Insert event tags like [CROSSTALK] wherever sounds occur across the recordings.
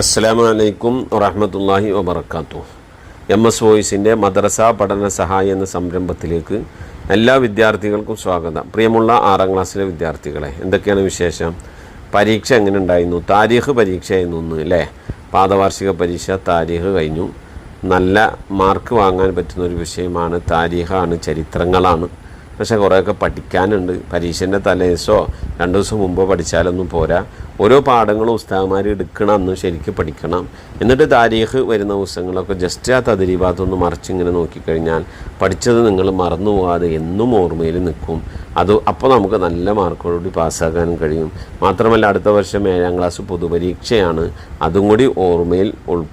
അസ്സലാമു വലൈക്കും വറഹമത്തല്ലാഹി വബർക്കാത്തു എം എസ് വോയിസിന്റെ മദ്രസ പഠന സഹായി എന്ന സംരംഭത്തിലേക്ക് എല്ലാ വിദ്യാർത്ഥികൾക്കും സ്വാഗതം. പ്രിയമുള്ള ആറാം ക്ലാസ്സിലെ വിദ്യാർത്ഥികളെ എന്തൊക്കെയാണ് വിശേഷം? പരീക്ഷ എങ്ങനെ ഉണ്ടായിരുന്നു? താരീഖ് പരീക്ഷയായിരുന്നു ഒന്ന് അല്ലേ പാദവാർഷിക പരീക്ഷ താരീഖ് കഴിഞ്ഞു. നല്ല മാർക്ക് വാങ്ങാൻ പറ്റുന്ന ഒരു വിഷയമാണ് താരീഖാണ് ചരിത്രങ്ങളാണ്. പക്ഷേ കുറേയൊക്കെ പഠിക്കാനുണ്ട്. പരീക്ഷന്റെ തലേസോ രണ്ട് ദിവസം മുമ്പോ പഠിച്ചാലൊന്നും പോരാ. ഓരോ പാഠങ്ങളും ഉസ്താദന്മാർ എടുക്കണം അന്ന് ശരിക്കും പഠിക്കണം. എന്നിട്ട് താരീഖ് വരുന്ന ദിവസങ്ങളൊക്കെ ജസ്റ്റ് ആ തദരീഭാഗത്തൊന്ന് മറിച്ചിങ്ങനെ നോക്കിക്കഴിഞ്ഞാൽ പഠിച്ചത് നിങ്ങൾ മറന്നു പോകാതെ എന്നും ഓർമ്മയിൽ നിൽക്കും. അത് അപ്പോൾ നമുക്ക് നല്ല മാർക്കോടുകൂടി പാസ്സാക്കാനും കഴിയും. മാത്രമല്ല അടുത്ത വർഷം ഏഴാം ക്ലാസ് പൊതുപരീക്ഷയാണ്. അതും കൂടി ഓർമ്മയിൽ ഉൾ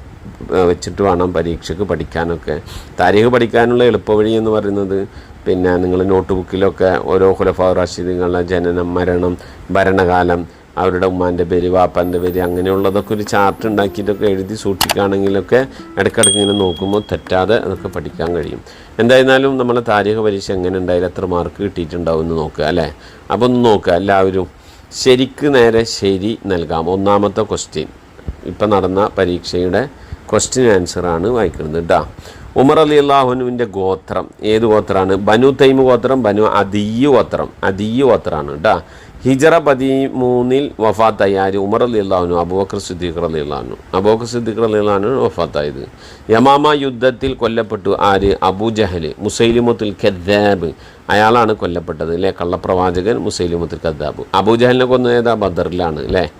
വെച്ചിട്ട് വേണം പരീക്ഷയ്ക്ക് പഠിക്കാനൊക്കെ. താരീഖ് പഠിക്കാനുള്ള എളുപ്പവഴി എന്ന് പറയുന്നത് പിന്നെ നിങ്ങൾ നോട്ട് ബുക്കിലൊക്കെ ഓരോ ഖുലഫാ റാഷിദുകളുടെ ജനനം മരണം ഭരണകാലം അവരുടെ ഉമ്മാന്റെ പേര് വാപ്പാന്റെ പേര് അങ്ങനെയുള്ളതൊക്കെ ഒരു ചാർട്ട് ഉണ്ടാക്കിയിട്ടൊക്കെ എഴുതി സൂക്ഷിക്കുകയാണെങ്കിലൊക്കെ ഇടയ്ക്കിടയ്ക്ക് ഇങ്ങനെ നോക്കുമ്പോൾ തെറ്റാതെ അതൊക്കെ പഠിക്കാൻ കഴിയും. എന്തായിരുന്നാലും നമ്മളെ താരീഖ പരീക്ഷ എങ്ങനെ ഉണ്ടായാലും എത്ര മാർക്ക് കിട്ടിയിട്ടുണ്ടാവും എന്ന് നോക്കുക അല്ലേ? അപ്പോൾ ഒന്ന് നോക്കുക എല്ലാവരും ശരിക്ക് നേരെ ശരി നൽകാം. ഒന്നാമത്തെ ക്വസ്റ്റ്യൻ ഇപ്പം നടന്ന പരീക്ഷയുടെ ക്വസ്റ്റ്യൻ ആൻസറാണ് വായിക്കുന്നത് കേട്ടോ ഉമർ അലി അള്ളാഹുനുവിന്റെ ഗോത്രം ഏത് ഗോത്രമാണ്? ബനു തൈമ് ഗോത്രം ബനു അദിയു ഗോത്രം. അദിയു ഗോത്രമാണ് കേട്ടോ ഹിജറ പതിമൂന്നിൽ വഫാത്തായി ആര് ഉമർ അലി അള്ളാഹുനു അബൂബക്കർ സിദ്ദീഖർ അലി അള്ളാഹുനു അബൂബക്കർ സിദ്ദീഖർ അലി അള്ളാഹുനു വഫാത്തായത്. യമാമ യുദ്ധത്തിൽ കൊല്ലപ്പെട്ടു ആര്? അബൂ ജഹൽ മുസൈലിമുത്തുൽ ഖദ്ദാബ്. അയാളാണ് കൊല്ലപ്പെട്ടത് അല്ലേ കള്ളപ്രവാചകൻ മുസൈലിമത്തുൽ ഖദ്ദാബ്. അബൂ ജഹലിനെ ഏതാ? ബദറിലാണ് അല്ലേ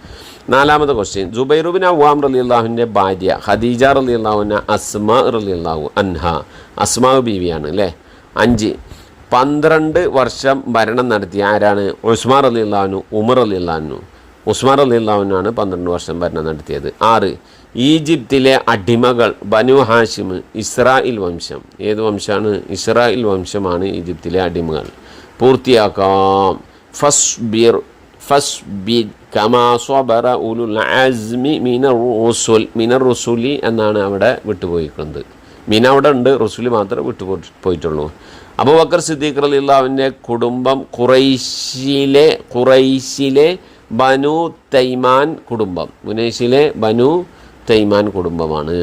നാലാമത്തെ ക്വസ്റ്റ്യൻ ജുബൈറുബിൻ അവാം റലി അള്ളാഹുവിന്റെ ഭാര്യ ഖദീജ റലി അള്ളാഹുവിന്റെ അസ്മ റലി അള്ളാഹു അൻഹ. അസ്മാവ് ബീവിയാണ് അല്ലേ? അഞ്ച്. പന്ത്രണ്ട് വർഷം ഭരണം നടത്തിയ ആരാണ്? ഉസ്മാർ അലി അള്ളാഹുനു ഉമർ അലി അള്ളാഹുനു ഉസ്മാർ അലി അള്ളാഹുനാണ് പന്ത്രണ്ട് വർഷം ഭരണം നടത്തിയത്. ആറ്. ഈജിപ്തിലെ അടിമകൾ ബനു ഹാഷിം ഇസ്രായിൽ വംശം. ഏത് വംശമാണ്? ഇസ്രായേൽ വംശമാണ് ഈജിപ്തിലെ അടിമകൾ. പൂർത്തിയാക്കാം. ഫസ്ബിർ ഫസ്ബിർ കമാ സ്വബറ ഉലുൽ അസ്മി മിനർ റുസുൽ മിനർ റുസുലി എന്നാണ് അവിടെ വിട്ടുപോയിരിക്കുന്നത്. മീന അവിടെ ഉണ്ട് റുസുലി മാത്രമേ വിട്ടു പോയിട്ടുള്ളൂ. അബൂബക്കർ സിദ്ദീഖ് അലിള്ളാവിന്റെ കുടുംബം ഖുറൈശിലെ ഖുറൈശിലെ ബനു തൈമാൻ കുടുംബം. മുനൈശിലെ ബനു തൈമാൻ കുടുംബമാണ്.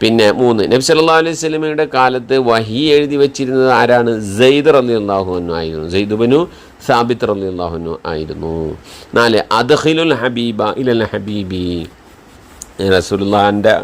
പിന്നെ മൂന്ന് നബി സല്ലാ അലൈഹി സ്വലമയുടെ കാലത്ത് വഹി എഴുതി വെച്ചിരുന്നത് ആരാണ്? സെയ്ദ് അലി അൻഹു ആയിരുന്നു. സെയ്ദ് ബനു സാബിത്ത് റലി അള്ളാഹുനു ആയിരുന്നു. നാല് അദ്ഹിലുൽ ഹബീബ ഇലൽ ഹബീബി. റസൂലുള്ളാഹിന്റെ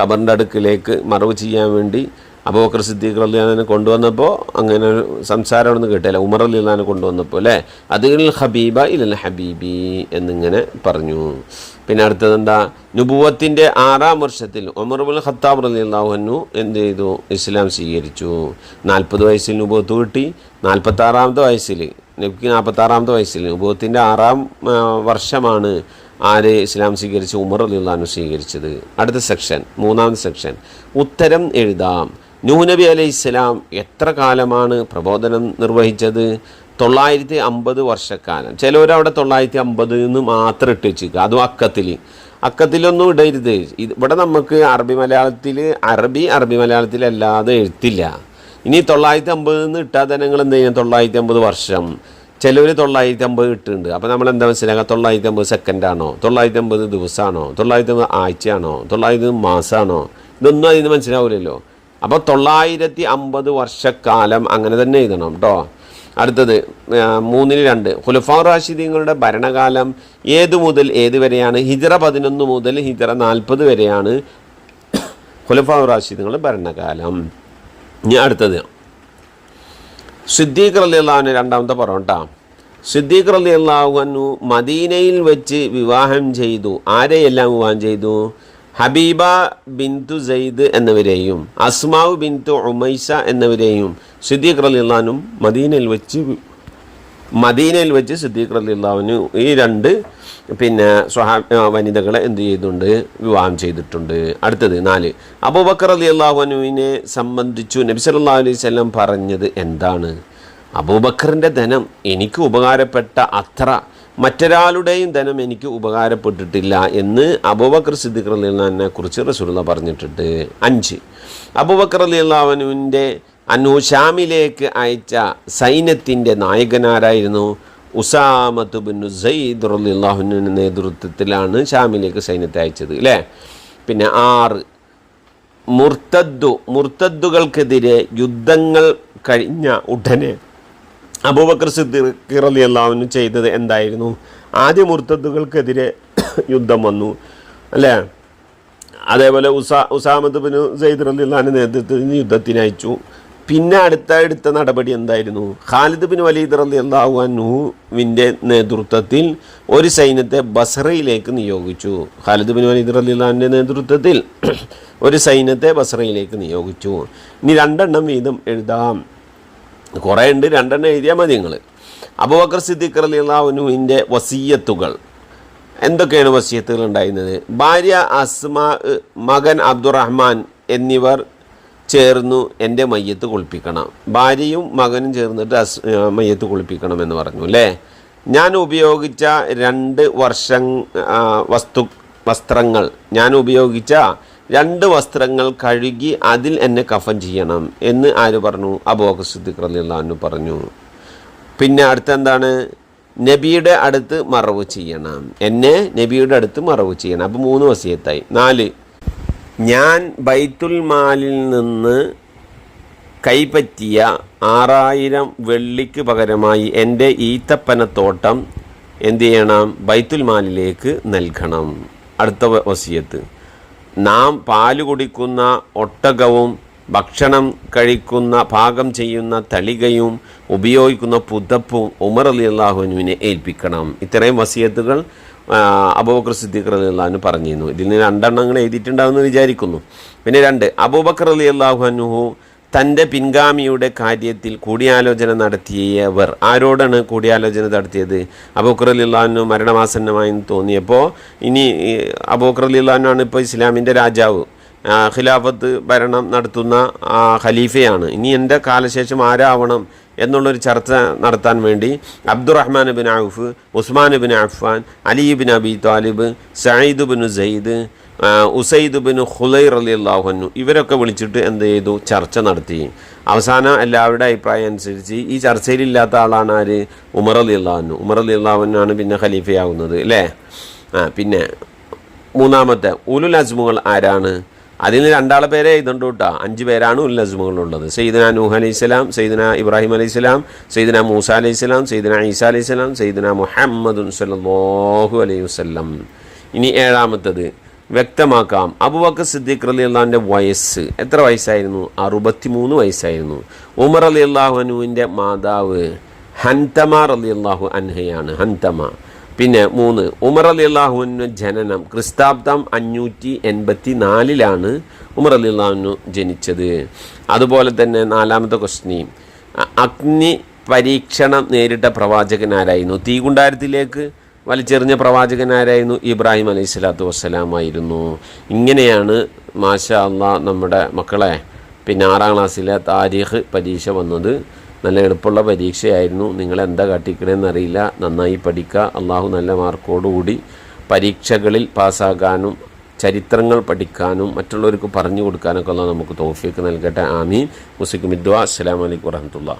ഖബറിന്റെ അടുക്കിലേക്ക് മറവ് ചെയ്യാൻ വേണ്ടി അബൂബക്കർ സിദ്ദീഖ് അലിയാനെ കൊണ്ടുവന്നപ്പോൾ അങ്ങനെ ഒരു സംസാരം അവിടെ നിന്ന് കേട്ടില്ല ഉമർ അലിയാനെ കൊണ്ടുവന്നപ്പോൾ അല്ലേ? അതിൽ ഹബീബ ഇലൽ ഹബീബി എന്നിങ്ങനെ പറഞ്ഞു. പിന്നെ അടുത്തത് എന്താ? നുബുവത്തിന്റെ ആറാം വർഷത്തിൽ ഉമർബുൽ ഖത്താബ് അലി അള്ളാഹുനു എന്ത് ചെയ്തു? ഇസ്ലാം സ്വീകരിച്ചു. നാൽപ്പത് വയസ്സിൽ നുബുവത്ത് കിട്ടി. നാൽപ്പത്താറാമത്തെ വയസ്സിൽ നബിക്ക് നാൽപ്പത്താറാമത്തെ വയസ്സിൽ നുബുവത്തിന്റെ ആറാം വർഷമാണ് ആര് ഇസ്ലാം സ്വീകരിച്ച് ഉമർ അലിള്ളാനു സ്വീകരിച്ചത്. അടുത്ത സെക്ഷൻ മൂന്നാമത്തെ സെക്ഷൻ. ഉത്തരം എഴുതാം. നൂനബി അലൈഹി ഇസ്ലാം എത്ര കാലമാണ് പ്രബോധനം നിർവഹിച്ചത്? തൊള്ളായിരത്തി അമ്പത് വർഷക്കാലം. ചിലവരവിടെ തൊള്ളായിരത്തി അമ്പത് എന്ന് മാത്രം ഇട്ട് വെച്ചിരിക്കുക. അതും അക്കത്തിൽ. അക്കത്തിലൊന്നും ഇടരുത്. ഇവിടെ നമുക്ക് അറബി മലയാളത്തിൽ അറബി അറബി മലയാളത്തിലല്ലാതെ എഴുത്തില്ല. ഇനി തൊള്ളായിരത്തി അമ്പത് നിന്ന് ഇട്ടാൽ തന്നെ നിങ്ങൾ എന്ത് ചെയ്യണം തൊള്ളായിരത്തി അമ്പത് വർഷം. ചിലവർ തൊള്ളായിരത്തി അമ്പത് ഇട്ടുണ്ട് അപ്പോൾ നമ്മൾ എന്താ മനസ്സിലാക്കുക? തൊള്ളായിരത്തി അമ്പത് സെക്കൻഡാണോ തൊള്ളായിരത്തി അമ്പത് ദിവസമാണോ തൊള്ളായിരത്തി അമ്പത് ആഴ്ചയാണോ? തൊള്ളായിരത്തി അമ്പത് മാസമാണോ ഇതൊന്നും അതിന് മനസ്സിലാവില്ലല്ലോ. അപ്പോൾ തൊള്ളായിരത്തി അമ്പത് വർഷക്കാലം അങ്ങനെ തന്നെ എഴുതണം കേട്ടോ അടുത്തത് മൂന്നിന് രണ്ട്. ഖുലഫാ റാഷിദീങ്ങളുടെ ഭരണകാലം ഏതു മുതൽ ഏത് വരെയാണ്? ഹിജറ പതിനൊന്ന് മുതൽ ഹിജറ നാൽപ്പത് വരെയാണ് ഖുലഫാ റാഷിദീങ്ങളുടെ ഭരണകാലം. ഇനി അടുത്തത്. സിദ്ദീഖ് അലി അള്ളാഹുവിന് രണ്ടാമത്തെ പറവട്ടാ സിദ്ദീഖ് അലി അള്ളാഹുനു മദീനയിൽ വെച്ച് വിവാഹം ചെയ്തു. ആരെയെല്ലാം വിവാഹം ചെയ്തു? ഹബീബ ബിന്തു സെയ്ദ് എന്നിവരെയും അസ്മാവ് ബിന്തു ഉമൈസ എന്നിവരെയും സിദ്ദീഖ് അലി അള്ളഹാനും മദീനയിൽ വെച്ച് മദീനയിൽ വെച്ച് സിദ്ദീഖ് അലി അള്ളാഹുവിന് ഈ രണ്ട് പിന്നെ സ്വഹാ വനിതകളെ എന്ത് ചെയ്തിട്ടുണ്ട്? വിവാഹം ചെയ്തിട്ടുണ്ട്. അടുത്തത് നാല്. അബൂബക്കർ അലി അള്ളാഹുനുവിനെ സംബന്ധിച്ചു നബി സല്ലല്ലാഹു അലൈഹി സ്വലം പറഞ്ഞത് എന്താണ്? അബൂബക്കറിന്റെ ധനം എനിക്ക് ഉപകാരപ്പെട്ട അത്ര മറ്റൊരാളുടെയും ധനം എനിക്ക് ഉപകാരപ്പെട്ടിട്ടില്ല എന്ന് അബൂബക്കർ സിദ്ദിഖർ അലി അള്ളഹാനെ കുറിച്ച് റസൂലുള്ള പറഞ്ഞിട്ടുണ്ട്. അഞ്ച്. അബൂബക്കർ അലി അള്ളാഹുനുവിന്റെ അന്നു ഷാമിലേക്ക് അയച്ച സൈന്യത്തിന്റെ നായകനാരായിരുന്നു? ഉസാമത്ത് ബിൻ സയ്ദ് റളിയല്ലാഹുവിന്റെ നേതൃത്വത്തിലാണ് ഷാമിലേക്ക് സൈന്യത്തെ അയച്ചത് അല്ലേ പിന്നെ ആറ് മുർത്തദ്ദു മുർത്തദ്ദുകൾക്കെതിരെ യുദ്ധങ്ങൾ കഴിഞ്ഞ ഉടനെ അബൂബക്കർ സിദ്ദീഖ് റളിയല്ലാഹു ചെയ്തത് എന്തായിരുന്നു? ആദ്യ മുർത്തദ്ദുകൾക്കെതിരെ യുദ്ധം വന്നു അല്ലേ? അതേപോലെ ഉസാ ഉസാമത്ത് ബിൻ സെയ്ദ് റളിയല്ലാഹുവിന്റെ നേതൃത്വത്തിൽ യുദ്ധത്തിന് അയച്ചു. പിന്നെ അടുത്ത നടപടി എന്തായിരുന്നു? ഖാലിദ് ബിൻ വലീദ് റലി അള്ളാഹുവിന്റെ നേതൃത്വത്തിൽ ഒരു സൈന്യത്തെ ബസറയിലേക്ക് നിയോഗിച്ചു. ഖാലിദ് ബിൻ വലീദ് റളിയല്ലാഹുവിന്റെ നേതൃത്വത്തിൽ [CLEARS THROAT] ഒരു സൈന്യത്തെ ബസറയിലേക്ക് നിയോഗിച്ചു. ഇനി രണ്ടെണ്ണം വീതം എഴുതാം. കുറേ ഉണ്ട് രണ്ടെണ്ണം എഴുതിയാൽ മതി നിങ്ങൾ അബൂബക്കർ സിദ്ദീഖ് അള്ളാഹുനുവിന്റെ വസീയത്തുകൾ. എന്തൊക്കെയാണ് വസീയത്തുകൾ ഉണ്ടായിരുന്നത്? ഭാര്യ അസ്മ മകൻ അബ്ദുറഹ്മാൻ എന്നിവർ ചേർന്നു എന്റെ മയ്യത്ത് കുളിപ്പിക്കണം. ഭാര്യയും മകനും ചേർന്നിട്ട് അസ് മയ്യത്ത് കുളിപ്പിക്കണം എന്ന് പറഞ്ഞു അല്ലേ ഞാൻ ഉപയോഗിച്ച രണ്ട് വർഷം വസ്തു വസ്ത്രങ്ങൾ. ഞാൻ ഉപയോഗിച്ച രണ്ട് വസ്ത്രങ്ങൾ കഴുകി അതിൽ എന്നെ കഫൻ ചെയ്യണം എന്ന് ആര് പറഞ്ഞു? അബൂബക്കർ സിദ്ദീഖ് റളിയല്ലാഹു പറഞ്ഞു. പിന്നെ അടുത്ത എന്താണ് നബിയുടെ അടുത്ത് മറവ് ചെയ്യണം. എന്നെ നബിയുടെ അടുത്ത് മറവ് ചെയ്യണം. അപ്പോൾ മൂന്ന് വസിയത്തായി. നാല് ഞാൻ ബൈത്തുൽ മാലിൽ നിന്ന് കൈപ്പറ്റിയ ആറായിരം വെള്ളിക്ക് പകരമായി എന്റെ ഈത്തപ്പനത്തോട്ടം എന്ത് ചെയ്യണം? ബൈത്തുൽ മാലിലേക്ക് നൽകണം. അടുത്ത വസിയത്ത്. നാം പാൽ കുടിക്കുന്ന ഒട്ടകവും ഭക്ഷണം കഴിക്കുന്ന പാകം ചെയ്യുന്ന തളികയും ഉപയോഗിക്കുന്ന പുതപ്പും ഉമർ അലി അള്ളാഹുവിനെ ഏൽപ്പിക്കണം. ഇത്രയും വസിയത്തുകൾ അബൂബക്കർ സിദ്ദീഖ് അലി അള്ളഹാനു പറഞ്ഞിരുന്നു. ഇതിൽ നിന്ന് രണ്ടെണ്ണങ്ങൾ എഴുതിയിട്ടുണ്ടാവുമെന്ന് വിചാരിക്കുന്നു. പിന്നെ രണ്ട് അബൂബക്കർ അലി അള്ളാഹു തന്റെ പിൻഗാമിയുടെ കാര്യത്തിൽ കൂടിയാലോചന നടത്തിയവർ. ആരോടാണ് കൂടിയാലോചന നടത്തിയത്? അബൂക്കർ അലിള്ളാഹു മരണമാസന്നമായി തോന്നിയപ്പോൾ ഇനി അബൂക്കർ അലിള്ളാഹുനാണ് ഇപ്പോൾ ഇസ്ലാമിന്റെ രാജാവ്. ഖിലാഫത്ത് ഭരണം നടത്തുന്ന ഖലീഫയാണ്. ഇനി എന്റെ കാലശേഷം ആരാവണം എന്നുള്ളൊരു ചർച്ച നടത്താൻ വേണ്ടി അബ്ദുറഹ്മാൻ ബിൻ ഔഫ് Usman bin Affan Ali bin Abi Talib Sayyid bin Syed Usaid bin Hudair Ali അള്ളാഹുനു ഇവരൊക്കെ വിളിച്ചിട്ട് എന്ത് ചെയ്തു? ചർച്ച നടത്തി. അവസാനം എല്ലാവരുടെ അഭിപ്രായം അനുസരിച്ച് ഈ ചർച്ചയിലില്ലാത്ത ആളാണ് ആര്? ഉമർ അലി അള്ളാഹുനു ഉമർ അലി അള്ളാഹുനാണ് പിന്നെ ഖലീഫയാവുന്നത് അല്ലേ ആ പിന്നെ മൂന്നാമത്തെ ഉലുൽ അസ്മുകൾ ആരാണ്? അതിൽ രണ്ടാളെ പേരെ എഴുതണ്ടു കേട്ടോ. അഞ്ച് പേരാണ് ഉല്ലസ്മുകളുള്ളത് സെയ്ദന നൂഹ് അലൈഹി സ്വലാം സെയ്ദന ഇബ്രാഹിം അലൈഹി സ്വലാം സെയ്ദന മൂസ അലൈഹി സ്വലാം സെയ്ദന ഈസ അലൈഹി സ്വലാം സെയ്ദന മുഹമ്മദുൻ സല്ലല്ലാഹു അലൈഹി വസ്ലം ഇനി ഏഴാമത്തത് വ്യക്തമാക്കാം. അബുബക്കർ സിദ്ദീഖ് അലി അള്ളാഹിന്റെ വയസ്സ് എത്ര വയസ്സായിരുന്നു? അറുപത്തിമൂന്ന് വയസ്സായിരുന്നു. ഉമർ അലി അള്ളാഹു അനുവിന്റെ മാതാവ് ഹൻതമ അലി അള്ളാഹു അൻഹയാണ്. ഹൻതമ. പിന്നെ മൂന്ന് ഉമർ അലി അള്ളാഹുവിന്റെ ജനനം ക്രിസ്താബ്ദം അഞ്ഞൂറ്റി എൺപത്തി നാലിലാണ് ഉമർ അലി അള്ളാഹുനു ജനിച്ചത്. അതുപോലെ തന്നെ നാലാമത്തെ ക്വസ്റ്റിനി അഗ്നി പരീക്ഷണം നേരിട്ട പ്രവാചകനാരായിരുന്നു തീകുണ്ടാരത്തിലേക്ക് വലിച്ചെറിഞ്ഞ പ്രവാചകനാരായിരുന്നു ഇബ്രാഹിം അലൈഹി സ്വലാത്തു വസ്സലാമായിരുന്നു. ഇങ്ങനെയാണ് മാഷ അള്ളാ നമ്മുടെ മക്കളെ പിന്നെ ആറാം ക്ലാസ്സിലെ താരീഖ് പരീക്ഷ വന്നത്. നല്ല എളുപ്പമുള്ള പരീക്ഷയായിരുന്നു. നിങ്ങൾ എന്താ കാട്ടിക്കണേന്ന് അറിയില്ല നന്നായി പഠിക്കുക അള്ളാഹു നല്ല മാർക്കോടുകൂടി പരീക്ഷകളിൽ പാസ്സാകാനും ചരിത്രങ്ങൾ പഠിക്കാനും മറ്റുള്ളവർക്ക് പറഞ്ഞു കൊടുക്കാനൊക്കെ ഉള്ള നമുക്ക് തോഫിയൊക്കെ നൽകട്ടെ. ആമീൻ. മുസിഖ് മിദ്വ. അസ്സലാമലൈക്കും വറഹമത്തുള്ള